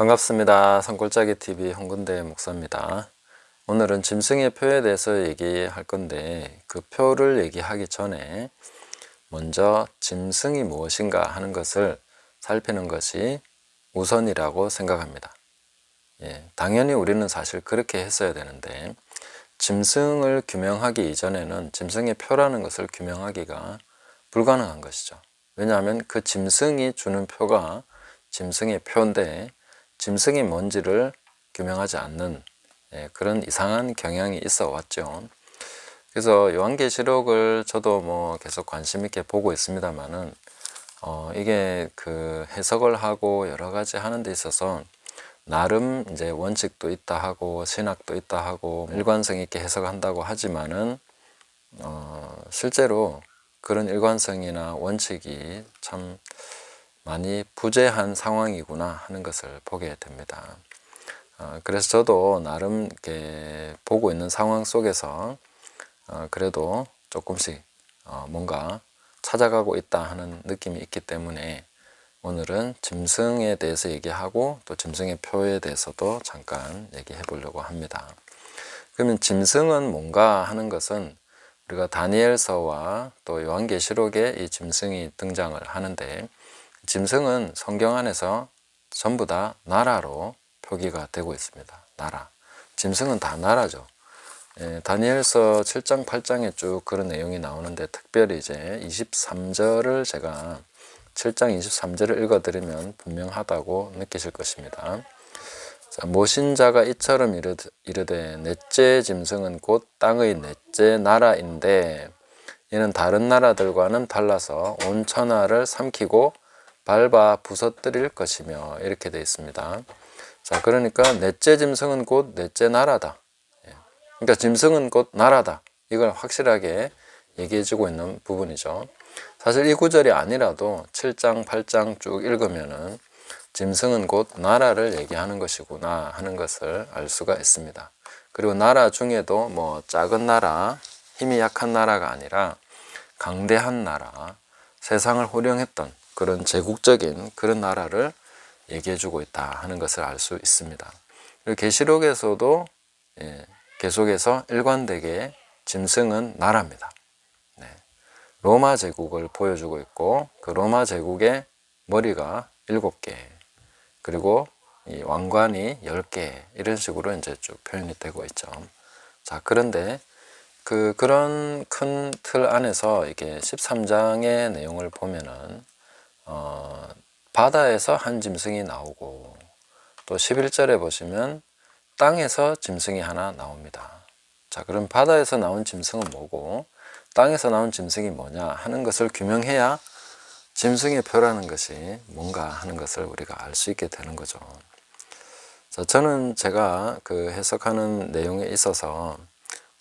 반갑습니다. 산골짜기 TV 홍근대 목사입니다. 오늘은 짐승의 표에 대해서 얘기할 건데 그 표를 얘기하기 전에 먼저 짐승이 무엇인가 하는 것을 살피는 것이 우선이라고 생각합니다. 예, 당연히 우리는 사실 그렇게 했어야 되는데 짐승을 규명하기 이전에는 짐승의 표라는 것을 규명하기가 불가능한 것이죠. 왜냐하면 그 짐승이 주는 표가 짐승의 표인데 짐승이 뭔지를 규명하지 않는 예, 그런 이상한 경향이 있어 왔죠. 그래서 요한계시록을 저도 뭐 계속 관심 있게 보고 있습니다만은 어, 이게 그 해석을 하고 여러 가지 하는 데 있어서 나름 이제 원칙도 있다 하고 신학도 있다 하고 일관성 있게 해석한다고 하지만은 어, 실제로 그런 일관성이나 원칙이 참 많이 부재한 상황이구나 하는 것을 보게 됩니다. 어, 그래서 저도 나름 이렇게 보고 있는 상황 속에서 어, 그래도 조금씩 어, 뭔가 찾아가고 있다 하는 느낌이 있기 때문에 오늘은 짐승에 대해서 얘기하고 또 짐승의 표에 대해서도 잠깐 얘기해 보려고 합니다. 그러면 짐승은 뭔가 하는 것은 우리가 다니엘서와 또 요한계시록에 이 짐승이 등장을 하는데 짐승은 성경 안에서 전부 다 나라로 표기가 되고 있습니다. 나라. 짐승은 다 나라죠. 예, 다니엘서 7장, 8장에 쭉 그런 내용이 나오는데 특별히 이제 23절을 제가 7장 23절을 읽어드리면 분명하다고 느끼실 것입니다. 자, 모신자가 이처럼 이르되 넷째 짐승은 곧 땅의 넷째 나라인데 이는 다른 나라들과는 달라서 온 천하를 삼키고 밟아 부서뜨릴 것이며 이렇게 되어 있습니다. 자, 그러니까 넷째 짐승은 곧 넷째 나라다. 예. 그러니까 짐승은 곧 나라다. 이걸 확실하게 얘기해 주고 있는 부분이죠. 사실 이 구절이 아니라도 7장, 8장 쭉 읽으면은 짐승은 곧 나라를 얘기하는 것이구나 하는 것을 알 수가 있습니다. 그리고 나라 중에도 뭐 작은 나라, 힘이 약한 나라가 아니라 강대한 나라, 세상을 호령했던 그런 제국적인 그런 나라를 얘기해 주고 있다 하는 것을 알 수 있습니다. 계시록에서도 예, 계속해서 일관되게 짐승은 나라입니다. 네. 로마 제국을 보여주고 있고 그 로마 제국의 머리가 일곱 개 그리고 이 왕관이 열개 이런 식으로 이제 쭉 표현이 되고 있죠. 자 그런데 그 그런 큰 틀 안에서 이게 13장의 내용을 보면은 어, 바다에서 한 짐승이 나오고 또 11절에 보시면 땅에서 짐승이 하나 나옵니다. 자, 그럼 바다에서 나온 짐승은 뭐고 땅에서 나온 짐승이 뭐냐 하는 것을 규명해야 짐승의 표라는 것이 뭔가 하는 것을 우리가 알 수 있게 되는 거죠. 자, 저는 제가 그 해석하는 내용에 있어서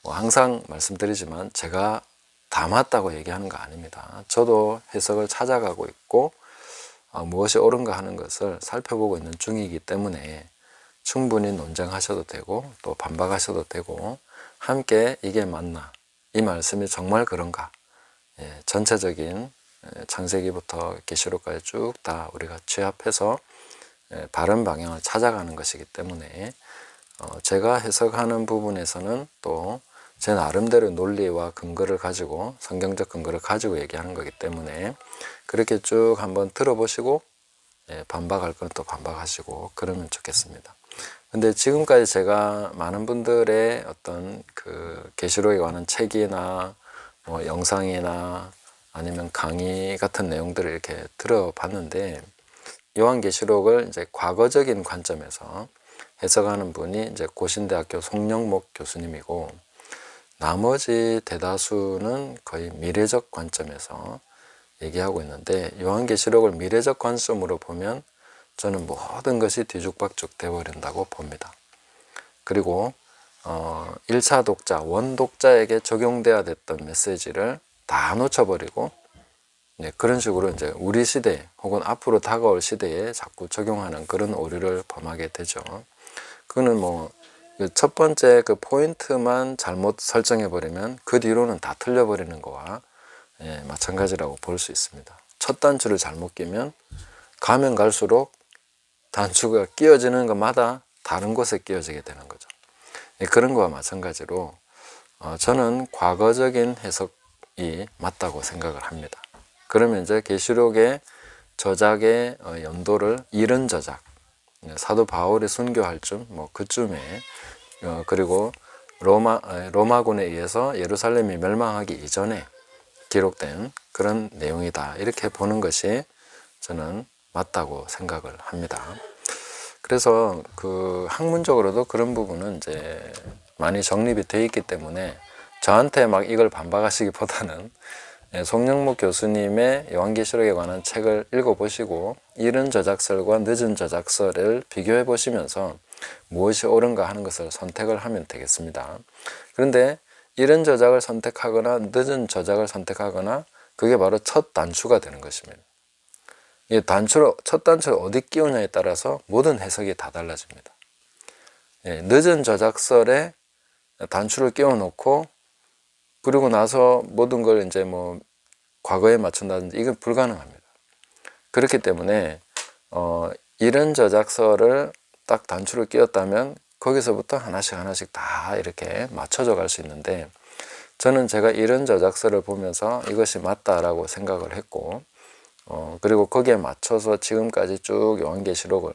뭐 항상 말씀드리지만 제가 다 맞다고 얘기하는 거 아닙니다. 저도 해석을 찾아가고 있고 어, 무엇이 옳은가 하는 것을 살펴보고 있는 중이기 때문에 충분히 논쟁하셔도 되고 또 반박하셔도 되고 함께 이게 맞나 이 말씀이 정말 그런가 예, 전체적인 예, 창세기부터 계시록까지 쭉 다 우리가 취합해서 예, 바른 방향을 찾아가는 것이기 때문에 어, 제가 해석하는 부분에서는 또 제 나름대로 논리와 근거를 가지고 성경적 근거를 가지고 얘기하는 거기 때문에 그렇게 쭉 한번 들어보시고 예, 반박할 건 또 반박하시고 그러면 좋겠습니다. 근데 지금까지 제가 많은 분들의 어떤 그 계시록에 관한 책이나 뭐 영상이나 아니면 강의 같은 내용들을 이렇게 들어봤는데 요한계시록을 이제 과거적인 관점에서 해석하는 분이 이제 고신대학교 송영목 교수님이고 나머지 대다수는 거의 미래적 관점에서 얘기하고 있는데 요한계시록을 미래적 관점으로 보면 저는 모든 것이 뒤죽박죽 되어버린다고 봅니다. 그리고 어, 1차 독자, 원독자에게 적용돼야 됐던 메시지를 다 놓쳐버리고 네, 그런 식으로 이제 우리 시대 혹은 앞으로 다가올 시대에 자꾸 적용하는 그런 오류를 범하게 되죠. 그거는 뭐 첫 번째 그 포인트만 잘못 설정해 버리면 그 뒤로는 다 틀려 버리는 거와 예, 마찬가지라고 볼 수 있습니다. 첫 단추를 잘못 끼면 가면 갈수록 단추가 끼어지는 것마다 다른 곳에 끼어지게 되는 거죠. 예, 그런 거와 마찬가지로 어, 저는 과거적인 해석이 맞다고 생각을 합니다. 그러면 이제 계시록의 저작의 어, 연도를 이른 저작, 예, 사도 바울이 순교 할 쯤, 뭐 그쯤에 어, 그리고 로마 에, 로마군에 의해서 예루살렘이 멸망하기 이전에 기록된 그런 내용이다 이렇게 보는 것이 저는 맞다고 생각을 합니다. 그래서 그 학문적으로도 그런 부분은 이제 많이 정립이 돼 있기 때문에 저한테 막 이걸 반박하시기보다는 예, 송영목 교수님의 요한계시록에 관한 책을 읽어보시고 이른 저작설과 늦은 저작설을 비교해 보시면서 무엇이 옳은가 하는 것을 선택을 하면 되겠습니다. 그런데 이른 저작을 선택하거나 늦은 저작을 선택하거나 그게 바로 첫 단추가 되는 것입니다. 이 단추를 첫 단추를 어디 끼우냐에 따라서 모든 해석이 다 달라집니다. 예, 늦은 저작설에 단추를 끼워 놓고 그리고 나서 모든 걸 이제 뭐 과거에 맞춘다든지 이건 불가능합니다. 그렇기 때문에 어, 이런 저작서를 딱 단추를 끼웠다면 거기서부터 하나씩 하나씩 다 이렇게 맞춰져 갈 수 있는데 저는 제가 이런 저작서를 보면서 이것이 맞다라고 생각을 했고 어, 그리고 거기에 맞춰서 지금까지 쭉 요한계시록을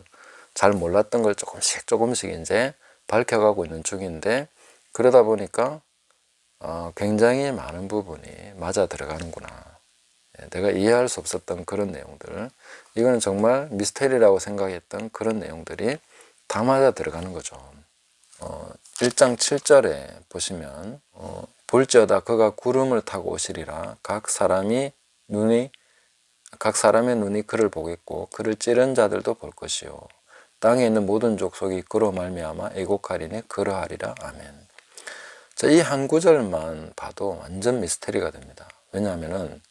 잘 몰랐던 걸 조금씩 조금씩 이제 밝혀가고 있는 중인데 그러다 보니까 어, 굉장히 많은 부분이 맞아 들어가는구나. 예, 내가 이해할 수 없었던 그런 내용들, 이거는 정말 미스테리라고 생각했던 그런 내용들이 다 맞아 들어가는 거죠. 어, 1장 7절에 보시면 어, 볼지어다 그가 구름을 타고 오시리라 각 사람이 눈이 각 사람의 눈이 그를 보겠고 그를 찌른 자들도 볼 것이요 땅에 있는 모든 족속이 그로 말미암아 애곡하리니 그러하리라 아멘. 자, 이 한 구절만 봐도 완전 미스테리가 됩니다. 왜냐하면은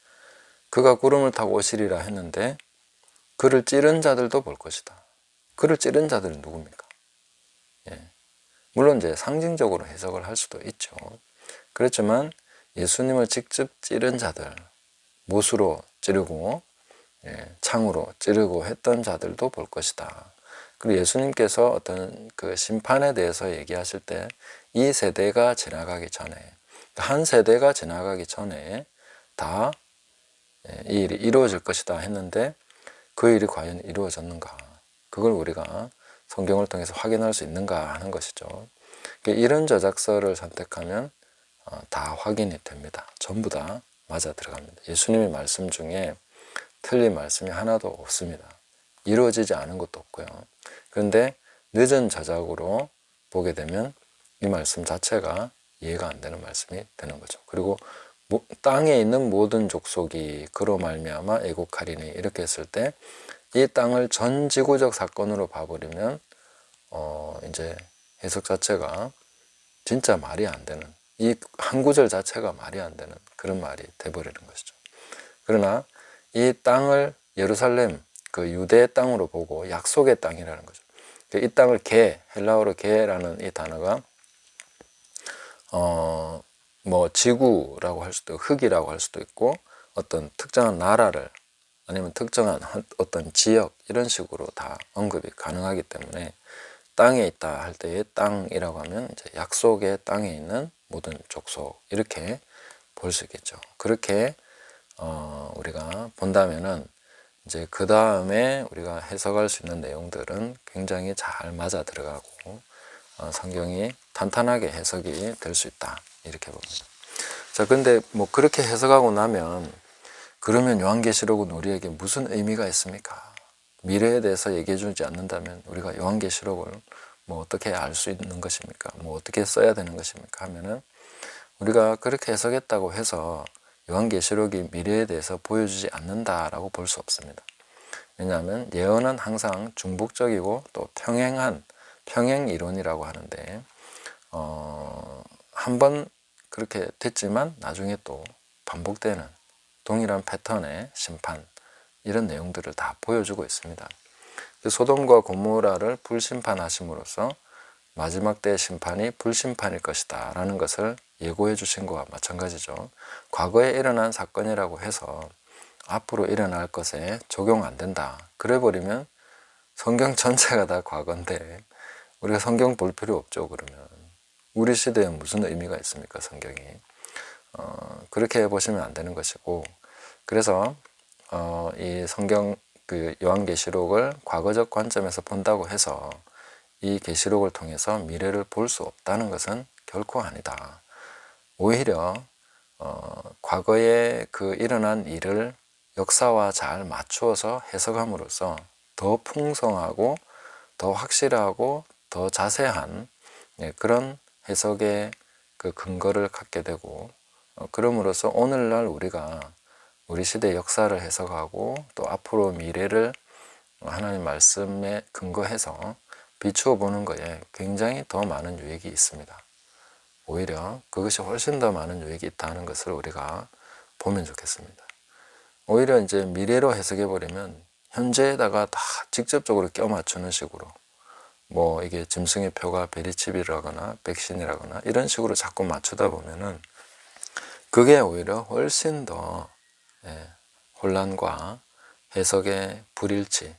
그가 구름을 타고 오시리라 했는데 그를 찌른 자들도 볼 것이다. 그를 찌른 자들은 누굽니까? 예. 물론 이제 상징적으로 해석을 할 수도 있죠. 그렇지만 예수님을 직접 찌른 자들, 못으로 찌르고 예, 창으로 찌르고 했던 자들도 볼 것이다. 그리고 예수님께서 어떤 그 심판에 대해서 얘기하실 때 이 세대가 지나가기 전에 한 세대가 지나가기 전에 다 이 일이 이루어질 것이다 했는데 그 일이 과연 이루어졌는가? 그걸 우리가 성경을 통해서 확인할 수 있는가 하는 것이죠. 이런 저작서를 선택하면 어, 다 확인이 됩니다. 전부 다 맞아 들어갑니다. 예수님의 말씀 중에 틀린 말씀이 하나도 없습니다. 이루어지지 않은 것도 없고요. 그런데 늦은 저작으로 보게 되면 이 말씀 자체가 이해가 안 되는 말씀이 되는 거죠. 그리고 땅에 있는 모든 족속이 그로 말미암아 애곡하리니 이렇게 했을 때 이 땅을 전 지구적 사건으로 봐버리면 어 이제 해석 자체가 진짜 말이 안 되는 이 한 구절 자체가 말이 안 되는 그런 말이 돼버리는 것이죠. 그러나 이 땅을 예루살렘 그 유대의 땅으로 보고 약속의 땅이라는 거죠. 이 땅을 개 헬라어로 개라는 이 단어가 어 뭐 지구라고 할 수도 흙이라고 할 수도 있고 어떤 특정한 나라를 아니면 특정한 어떤 지역 이런 식으로 다 언급이 가능하기 때문에 땅에 있다 할 때의 땅이라고 하면 이제 약속의 땅에 있는 모든 족속 이렇게 볼 수 있겠죠. 그렇게 어 우리가 본다면은 이제 그 다음에 우리가 해석할 수 있는 내용들은 굉장히 잘 맞아 들어가고 어, 성경이 탄탄하게 해석이 될 수 있다 이렇게 봅니다. 자, 근데 뭐 그렇게 해석하고 나면 그러면 요한계시록은 우리에게 무슨 의미가 있습니까? 미래에 대해서 얘기해 주지 않는다면 우리가 요한계시록을 뭐 어떻게 알 수 있는 것입니까? 뭐 어떻게 써야 되는 것입니까? 하면은 우리가 그렇게 해석했다고 해서 요한계시록이 미래에 대해서 보여주지 않는다라고 볼 수 없습니다. 왜냐하면 예언은 항상 중복적이고 또 평행한 평행 이론이라고 하는데 어, 한 번 그렇게 됐지만 나중에 또 반복되는 동일한 패턴의 심판 이런 내용들을 다 보여주고 있습니다. 그 소돔과 고모라를 불심판하심으로써 마지막 때의 심판이 불심판일 것이다 라는 것을 예고해 주신 것과 마찬가지죠. 과거에 일어난 사건이라고 해서 앞으로 일어날 것에 적용 안 된다. 그래 버리면 성경 전체가 다 과거인데 우리가 성경 볼 필요 없죠 그러면 우리 시대에 무슨 의미가 있습니까 성경이 어, 그렇게 보시면 안 되는 것이고 그래서 어, 이 성경 그 요한계시록을 과거적 관점에서 본다고 해서 이 계시록을 통해서 미래를 볼 수 없다는 것은 결코 아니다. 오히려 어, 과거에 그 일어난 일을 역사와 잘 맞추어서 해석함으로써 더 풍성하고 더 확실하고 더 자세한 예, 그런 해석의 그 근거를 갖게 되고 어, 그럼으로써 오늘날 우리가 우리 시대 역사를 해석하고 또 앞으로 미래를 하나님 말씀에 근거해서 비추어 보는 것에 굉장히 더 많은 유익이 있습니다. 오히려 그것이 훨씬 더 많은 유익이 있다는 것을 우리가 보면 좋겠습니다. 오히려 이제 미래로 해석해 버리면 현재에다가 다 직접적으로 껴 맞추는 식으로 뭐 이게 짐승의 표가 베리칩이라거나 백신이라거나 이런 식으로 자꾸 맞추다 보면은 그게 오히려 훨씬 더 예, 혼란과 해석의 불일치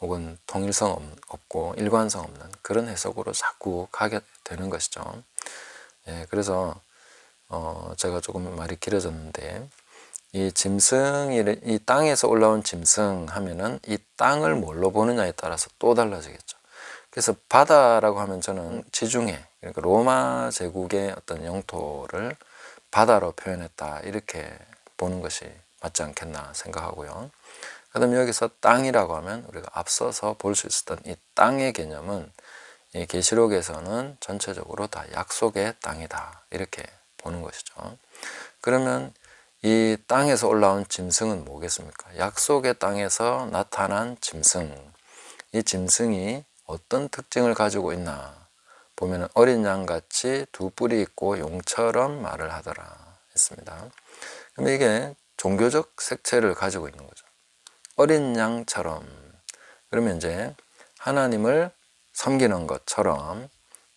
혹은 통일성 없- 없고 일관성 없는 그런 해석으로 자꾸 가게 되는 것이죠. 예, 그래서 어, 제가 조금 말이 길어졌는데 이 짐승이 이 땅에서 올라온 짐승 하면은 이 땅을 뭘로 보느냐에 따라서 또 달라지겠죠. 그래서 바다라고 하면 저는 지중해 그러니까 로마 제국의 어떤 영토를 바다로 표현했다 이렇게 보는 것이 맞지 않겠나 생각하고요. 그다음 여기서 땅이라고 하면 우리가 앞서서 볼 수 있었던 이 땅의 개념은 이 계시록에서는 전체적으로 다 약속의 땅이다 이렇게 보는 것이죠. 그러면 이 땅에서 올라온 짐승은 뭐겠습니까? 약속의 땅에서 나타난 짐승. 이 짐승이 어떤 특징을 가지고 있나 보면 어린 양같이 두 뿔이 있고 용처럼 말을 하더라 했습니다. 그럼 이게 종교적 색채를 가지고 있는 거죠. 어린 양처럼 그러면 이제 하나님을 섬기는 것처럼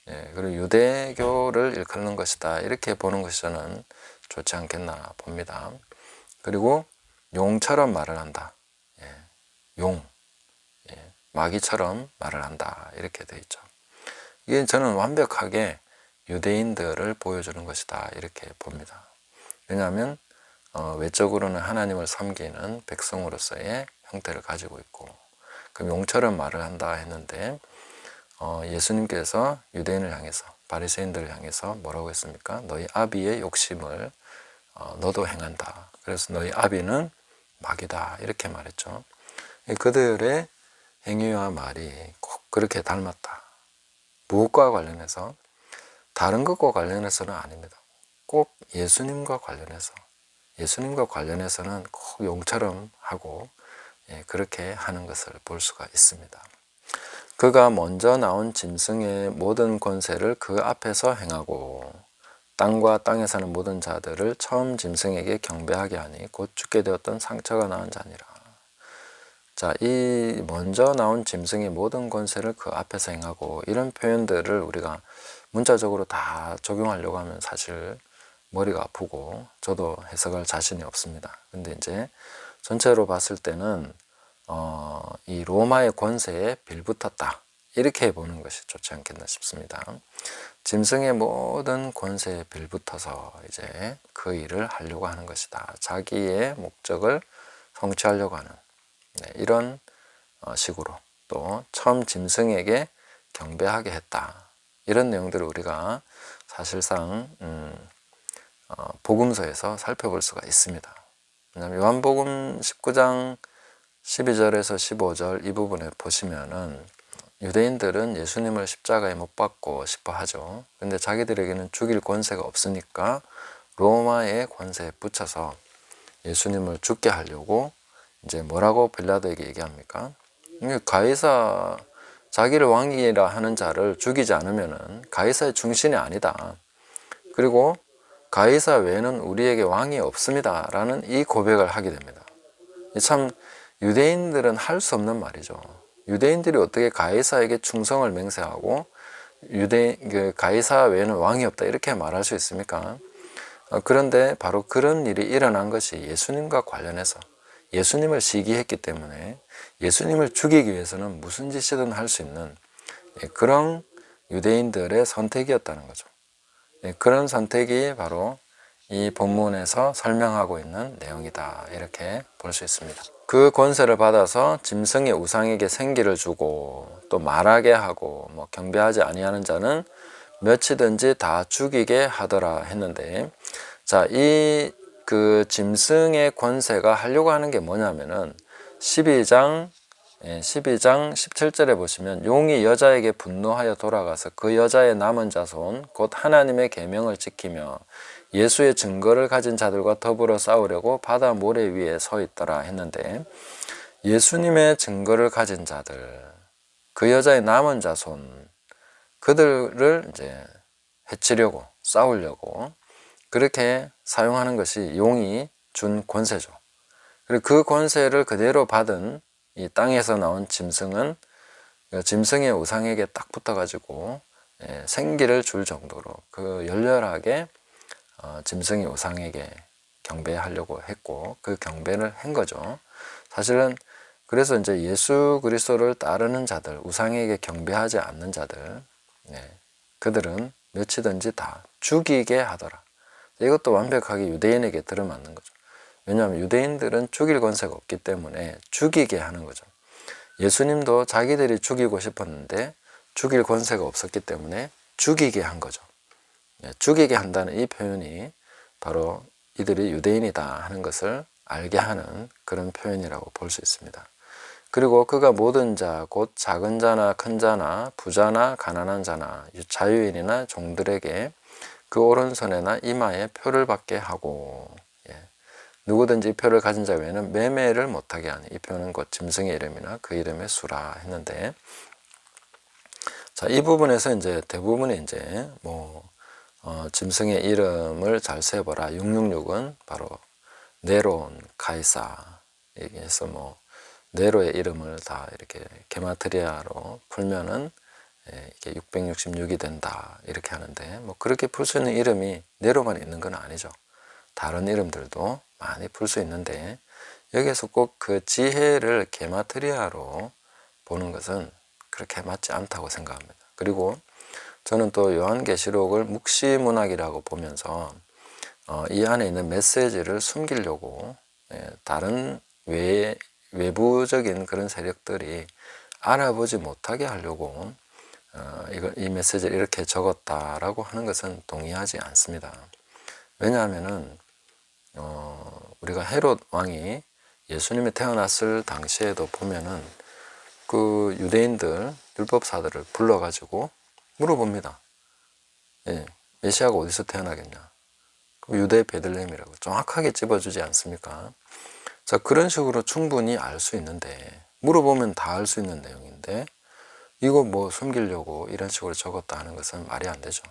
예, 그리고 유대교를 일컫는 것이다 이렇게 보는 것이 저는 좋지 않겠나 봅니다. 그리고 용처럼 말을 한다. 예, 용, 예, 마귀처럼 말을 한다 이렇게 돼 있죠. 이게 저는 완벽하게 유대인들을 보여주는 것이다 이렇게 봅니다. 왜냐하면 어, 외적으로는 하나님을 섬기는 백성으로서의 형태를 가지고 있고 그럼 용처럼 말을 한다 했는데 어, 예수님께서 유대인을 향해서 바리새인들을 향해서 뭐라고 했습니까? 너희 아비의 욕심을 어, 너도 행한다. 그래서 너희 아비는 마귀다 이렇게 말했죠. 그들의 행위와 말이 꼭 그렇게 닮았다. 무엇과 관련해서 다른 것과 관련해서는 아닙니다. 꼭 예수님과 관련해서 예수님과 관련해서는 꼭 용처럼 하고 예, 그렇게 하는 것을 볼 수가 있습니다. 그가 먼저 나온 짐승의 모든 권세를 그 앞에서 행하고 땅과 땅에 사는 모든 자들을 처음 짐승에게 경배하게 하니 곧 죽게 되었던 상처가 나은 자니라. 자, 이 먼저 나온 짐승의 모든 권세를 그 앞에서 행하고 이런 표현들을 우리가 문자적으로 다 적용하려고 하면 사실 머리가 아프고 저도 해석할 자신이 없습니다. 근데 이제 전체로 봤을 때는 어, 이 로마의 권세에 빌붙었다. 이렇게 보는 것이 좋지 않겠나 싶습니다. 짐승의 모든 권세에 빌붙어서 이제 그 일을 하려고 하는 것이다. 자기의 목적을 성취하려고 하는 네, 이런 어, 식으로 또 처음 짐승에게 경배하게 했다. 이런 내용들을 우리가 사실상 음, 어, 복음서에서 살펴볼 수가 있습니다. 왜냐하면 요한복음 19장 12절에서 15절 이 부분에 보시면은 유대인들은 예수님을 십자가에 못 박고 싶어 하죠. 근데 자기들에게는 죽일 권세가 없으니까 로마의 권세에 붙여서 예수님을 죽게 하려고 이제 뭐라고 빌라도에게 얘기합니까? 가이사 자기를 왕이라 하는 자를 죽이지 않으면은 가이사의 중신이 아니다. 그리고 가이사 외에는 우리에게 왕이 없습니다. 라는 이 고백을 하게 됩니다. 참 유대인들은 할 수 없는 말이죠. 유대인들이 어떻게 가이사에게 충성을 맹세하고 유대 그 가이사 외에는 왕이 없다 이렇게 말할 수 있습니까? 어, 그런데 바로 그런 일이 일어난 것이 예수님과 관련해서 예수님을 시기했기 때문에 예수님을 죽이기 위해서는 무슨 짓이든 할 수 있는 예, 그런 유대인들의 선택이었다는 거죠. 예, 그런 선택이 바로 이 본문에서 설명하고 있는 내용이다. 이렇게 볼 수 있습니다. 그 권세를 받아서 짐승의 우상에게 생기를 주고 또 말하게 하고 뭐 경배하지 아니하는 자는 몇이든지 다 죽이게 하더라 했는데 자, 이 그 짐승의 권세가 하려고 하는 게 뭐냐면은 12장 예, 12장 17절에 보시면 용이 여자에게 분노하여 돌아가서 그 여자의 남은 자손 곧 하나님의 계명을 지키며 예수의 증거를 가진 자들과 더불어 싸우려고 바다 모래 위에 서 있더라 했는데 예수님의 증거를 가진 자들 그 여자의 남은 자손 그들을 이제 해치려고 싸우려고 그렇게 사용하는 것이 용이 준 권세죠. 그리고 그 권세를 그대로 받은 이 땅에서 나온 짐승은 그 짐승의 우상에게 딱 붙어가지고 예, 생기를 줄 정도로 그 열렬하게 어, 짐승의 우상에게 경배하려고 했고 그 경배를 한 거죠. 사실은 그래서 이제 예수 그리스도를 따르는 자들, 우상에게 경배하지 않는 자들, 네, 그들은 몇이든지 다 죽이게 하더라. 이것도 완벽하게 유대인에게 들어맞는 거죠. 왜냐하면 유대인들은 죽일 권세가 없기 때문에 죽이게 하는 거죠. 예수님도 자기들이 죽이고 싶었는데 죽일 권세가 없었기 때문에 죽이게 한 거죠. 네, 죽이게 한다는 이 표현이 바로 이들이 유대인이다 하는 것을 알게 하는 그런 표현이라고 볼 수 있습니다. 그리고 그가 모든 자, 곧 작은 자나 큰 자나 부자나 가난한 자나 자유인이나 종들에게 그 오른손에나 이마에 표를 받게 하고 예. 누구든지 표를 가진 자 외에는 매매를 못하게 하니 이 표는 곧 짐승의 이름이나 그 이름의 수라 했는데 자 이 부분에서 이제 대부분의 이제 뭐 어, 짐승의 이름을 잘 세보라 666은 바로 네론 카이사 얘기해서 뭐 네로의 이름을 다 이렇게 게마트리아로 풀면은 예, 이게 666이 된다 이렇게 하는데 뭐 그렇게 풀 수 있는 이름이 네로만 있는 건 아니죠. 다른 이름들도 많이 풀 수 있는데 여기에서 꼭 그 지혜를 게마트리아로 보는 것은 그렇게 맞지 않다고 생각합니다. 그리고 저는 또 요한계시록을 묵시문학이라고 보면서 어, 이 안에 있는 메시지를 숨기려고 예, 다른 외, 외부적인 그런 세력들이 알아보지 못하게 하려고 어, 이거, 이 메시지를 이렇게 적었다라고 하는 것은 동의하지 않습니다. 왜냐하면은 어, 우리가 헤롯 왕이 예수님이 태어났을 당시에도 보면은 그 유대인들 율법사들을 불러가지고 물어봅니다. 예, 메시아가 어디서 태어나겠냐? 그 유대 베들레헴이라고 정확하게 찝어주지 않습니까? 자 그런 식으로 충분히 알 수 있는데 물어보면 다 알 수 있는 내용인데 이거 뭐 숨기려고 이런 식으로 적었다 하는 것은 말이 안 되죠.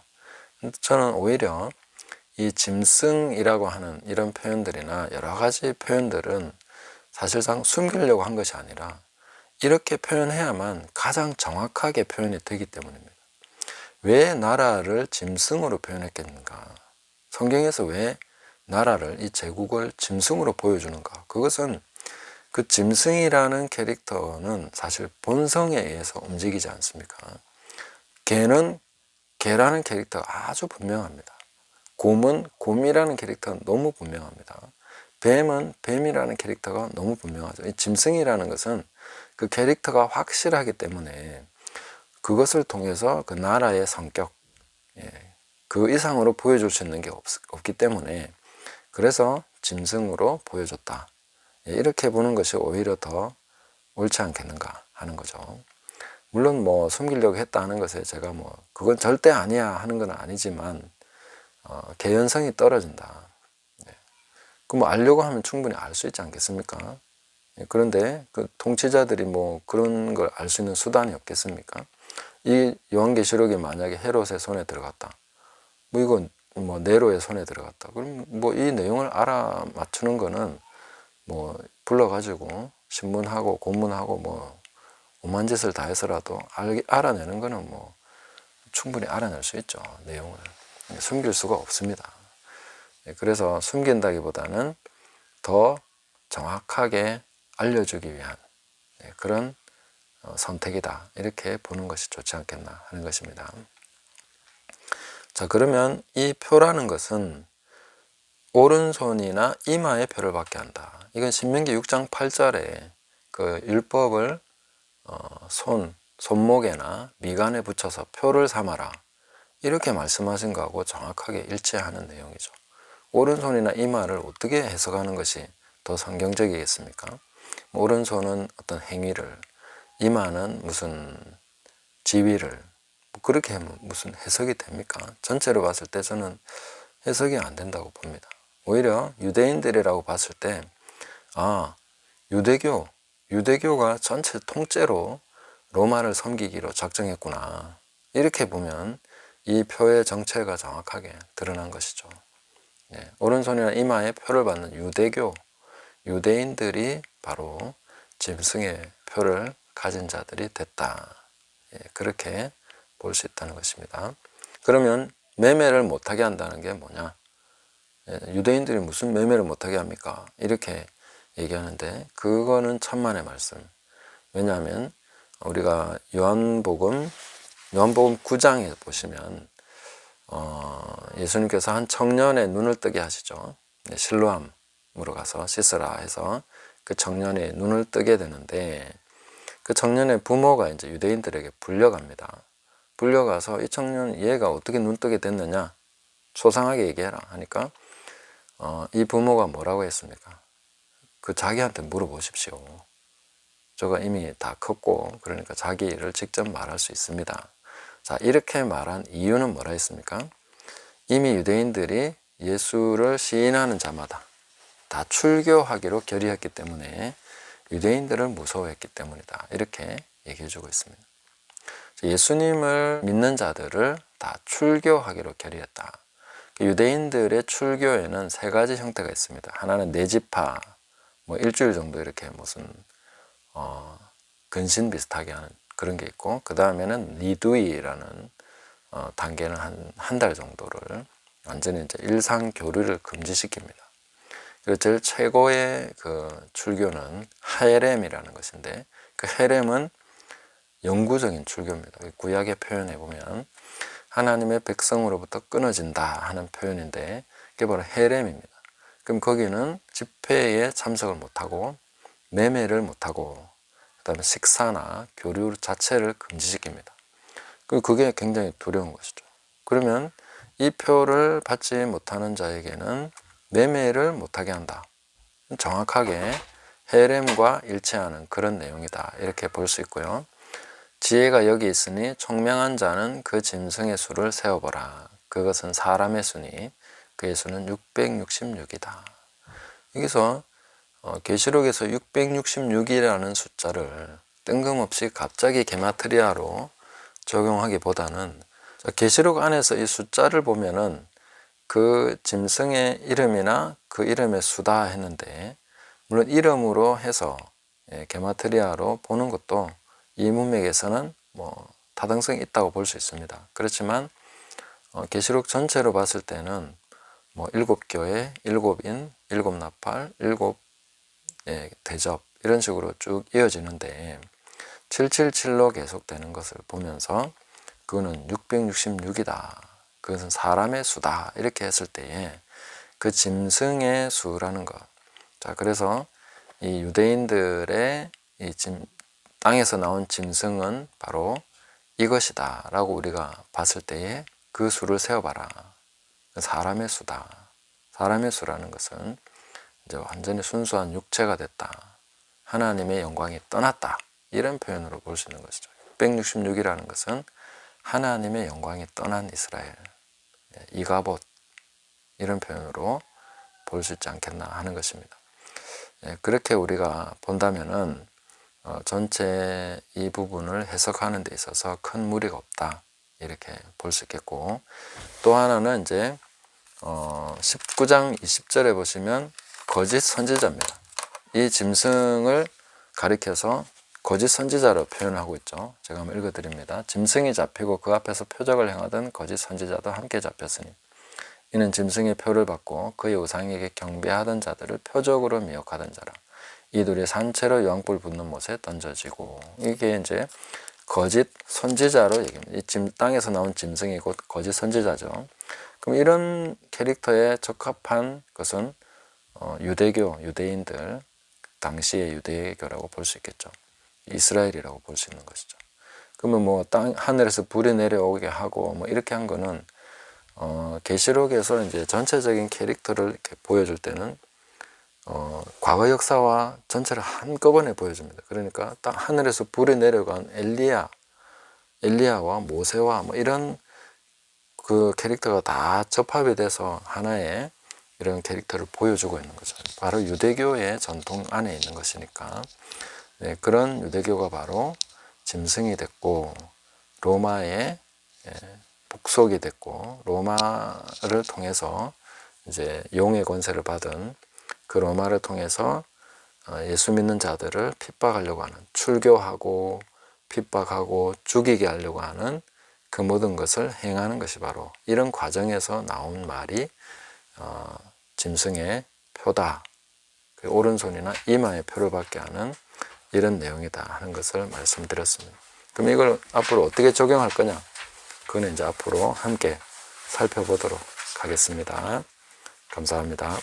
저는 오히려 이 짐승이라고 하는 이런 표현들이나 여러 가지 표현들은 사실상 숨기려고 한 것이 아니라 이렇게 표현해야만 가장 정확하게 표현이 되기 때문입니다. 왜 나라를 짐승으로 표현했겠는가? 성경에서 왜 나라를, 이 제국을 짐승으로 보여주는가? 그것은 그 짐승이라는 캐릭터는 사실 본성에 의해서 움직이지 않습니까? 개는 개라는 캐릭터가 아주 분명합니다. 곰은 곰이라는 캐릭터는 너무 분명합니다. 뱀은 뱀이라는 캐릭터가 너무 분명하죠. 이 짐승이라는 것은 그 캐릭터가 확실하기 때문에 그것을 통해서 그 나라의 성격, 예, 그 이상으로 보여줄 수 있는 게 없, 없기 때문에 그래서 짐승으로 보여줬다. 예, 이렇게 보는 것이 오히려 더 옳지 않겠는가 하는 거죠. 물론 뭐 숨기려고 했다 하는 것에 제가 뭐 그건 절대 아니야 하는 건 아니지만 어, 개연성이 떨어진다. 네. 그뭐 알려고 하면 충분히 알 수 있지 않겠습니까? 예, 그런데 그 통치자들이 뭐 그런 걸 알 수 있는 수단이 없겠습니까? 이 요한계시록이 만약에 헤롯의 손에 들어갔다. 뭐 이건 뭐 네로의 손에 들어갔다. 그럼 뭐 이 내용을 알아 맞추는 거는 뭐 불러가지고 신문하고 고문하고 뭐 오만 짓을 다 해서라도 알, 알아내는 거는 뭐 충분히 알아낼 수 있죠 내용을 숨길 수가 없습니다 예, 그래서 숨긴다기보다는 더 정확하게 알려주기 위한 네, 그런 어, 선택이다. 이렇게 보는 것이 좋지 않겠나 하는 것입니다. 자, 그러면 이 표라는 것은 오른손이나 이마의 표를 받게 한다. 이건 신명기 6장 8절에 그 율법을 어, 손, 손목에나 미간에 붙여서 표를 삼아라. 이렇게 말씀하신 거하고 정확하게 일치하는 내용이죠. 오른손이나 이마를 어떻게 해석하는 것이 더 성경적이겠습니까? 뭐 오른손은 어떤 행위를, 이마는 무슨 지위를, 뭐 그렇게 하면 무슨 해석이 됩니까? 전체로 봤을 때 저는 해석이 안 된다고 봅니다. 오히려 유대인들이라고 봤을 때, 아, 유대교, 유대교가 전체 통째로 로마를 섬기기로 작정했구나. 이렇게 보면 이 표의 정체가 정확하게 드러난 것이죠. 예, 오른손이나 이마에 표를 받는 유대교, 유대인들이 바로 짐승의 표를 가진 자들이 됐다. 예, 그렇게 볼 수 있다는 것입니다. 그러면 매매를 못하게 한다는 게 뭐냐? 예, 유대인들이 무슨 매매를 못하게 합니까? 이렇게 얘기하는데 그거는 천만의 말씀. 왜냐하면 우리가 요한복음 요한복음 9장에 보시면 어, 예수님께서 한 청년의 눈을 뜨게 하시죠. 네, 실로암으로 가서 씻으라 해서 그 청년의 눈을 뜨게 되는데 그 청년의 부모가 이제 유대인들에게 불려갑니다. 불려가서 이 청년 얘가 어떻게 눈 뜨게 됐느냐 소상하게 얘기해라 하니까 어, 이 부모가 뭐라고 했습니까? 그 자기한테 물어보십시오. 저가 이미 다 컸고 그러니까 자기 일을 직접 말할 수 있습니다. 자 이렇게 말한 이유는 뭐라 했습니까? 이미 유대인들이 예수를 시인하는 자마다 다 출교하기로 결의했기 때문에 유대인들을 무서워했기 때문이다. 이렇게 얘기해 주고 있습니다. 예수님을 믿는 자들을 다 출교하기로 결의했다. 유대인들의 출교에는 세 가지 형태가 있습니다. 하나는 네지파, 뭐 일주일 정도 이렇게 무슨 어, 근신 비슷하게 하는 그런 게 있고 그 다음에는 니두이라는 어, 단계는 한 한 달 정도를 완전히 이제 일상 교류를 금지시킵니다. 그리고 제일 최고의 그 출교는 하에렘이라는 것인데 그 헤렘은 영구적인 출교입니다. 구약의 표현해 보면 하나님의 백성으로부터 끊어진다 하는 표현인데 그게 바로 헤렘입니다. 그럼 거기는 집회에 참석을 못하고 매매를 못하고 그 다음에 식사나 교류 자체를 금지시킵니다. 그게 굉장히 두려운 것이죠. 그러면 이 표를 받지 못하는 자에게는 매매를 못하게 한다. 정확하게 헤렘과 일치하는 그런 내용이다. 이렇게 볼 수 있고요. 지혜가 여기 있으니 총명한 자는 그 짐승의 수를 세어보라. 그것은 사람의 수니 그의 수는 666이다. 여기서 어, 계시록에서 666이라는 숫자를 뜬금없이 갑자기 게마트리아로 적용하기보다는 계시록 안에서 이 숫자를 보면은 그 짐승의 이름이나 그 이름의 수다 했는데 물론 이름으로 해서 예, 게마트리아로 보는 것도 이 문맥에서는 뭐 타당성이 있다고 볼 수 있습니다. 그렇지만 어, 계시록 전체로 봤을 때는 뭐 일곱 교회, 일곱 인, 일곱 나팔, 일곱 예, 대접 이런 식으로 쭉 이어지는데 777로 계속되는 것을 보면서 그거는 666이다. 그것은 사람의 수다. 이렇게 했을 때에 그 짐승의 수라는 것. 자, 그래서 이 유대인들의 이 짐, 땅에서 나온 짐승은 바로 이것이다. 라고 우리가 봤을 때에 그 수를 세어봐라. 사람의 수다. 사람의 수라는 것은 이제 완전히 순수한 육체가 됐다. 하나님의 영광이 떠났다. 이런 표현으로 볼 수 있는 것이죠. 666이라는 것은 하나님의 영광이 떠난 이스라엘, 예, 이가봇 이런 표현으로 볼 수 있지 않겠나 하는 것입니다. 예, 그렇게 우리가 본다면은 어, 전체 이 부분을 해석하는 데 있어서 큰 무리가 없다 이렇게 볼 수 있겠고 또 하나는 이제 어, 19장 20절에 보시면 거짓 선지자입니다. 이 짐승을 가리켜서 거짓 선지자로 표현하고 있죠. 제가 한번 읽어드립니다. 짐승이 잡히고 그 앞에서 표적을 행하던 거짓 선지자도 함께 잡혔으니 이는 짐승의 표를 받고 그의 우상에게 경배하던 자들을 표적으로 미혹하던 자라. 이 둘이 산채로 유황불 붙는 못에 던져지고 이게 이제 거짓 선지자로 얘기합니다. 이 짐, 땅에서 나온 짐승이 곧 거짓 선지자죠. 그럼 이런 캐릭터에 적합한 것은 어, 유대교, 유대인들 당시의 유대교라고 볼 수 있겠죠. 이스라엘이라고 볼 수 있는 것이죠. 그러면 뭐 땅 하늘에서 불이 내려오게 하고 뭐 이렇게 한 거는 어, 계시록에서 이제 전체적인 캐릭터를 이렇게 보여줄 때는 어, 과거 역사와 전체를 한꺼번에 보여줍니다. 그러니까 딱 하늘에서 불이 내려간 엘리야, 엘리야와 모세와 뭐 이런 그 캐릭터가 다 접합이 돼서 하나의 이런 캐릭터를 보여주고 있는 거죠. 바로 유대교의 전통 안에 있는 것이니까 네, 그런 유대교가 바로 짐승이 됐고 로마의 예, 복속이 됐고 로마를 통해서 이제 용의 권세를 받은 그 로마를 통해서 어, 예수 믿는 자들을 핍박하려고 하는 출교하고 핍박하고 죽이게 하려고 하는 그 모든 것을 행하는 것이 바로 이런 과정에서 나온 말이 어, 짐승의 표다. 그 오른손이나 이마의 표를 받게 하는 이런 내용이다 하는 것을 말씀드렸습니다. 그럼 이걸 앞으로 어떻게 적용할 거냐? 그거는 이제 앞으로 함께 살펴보도록 하겠습니다. 감사합니다.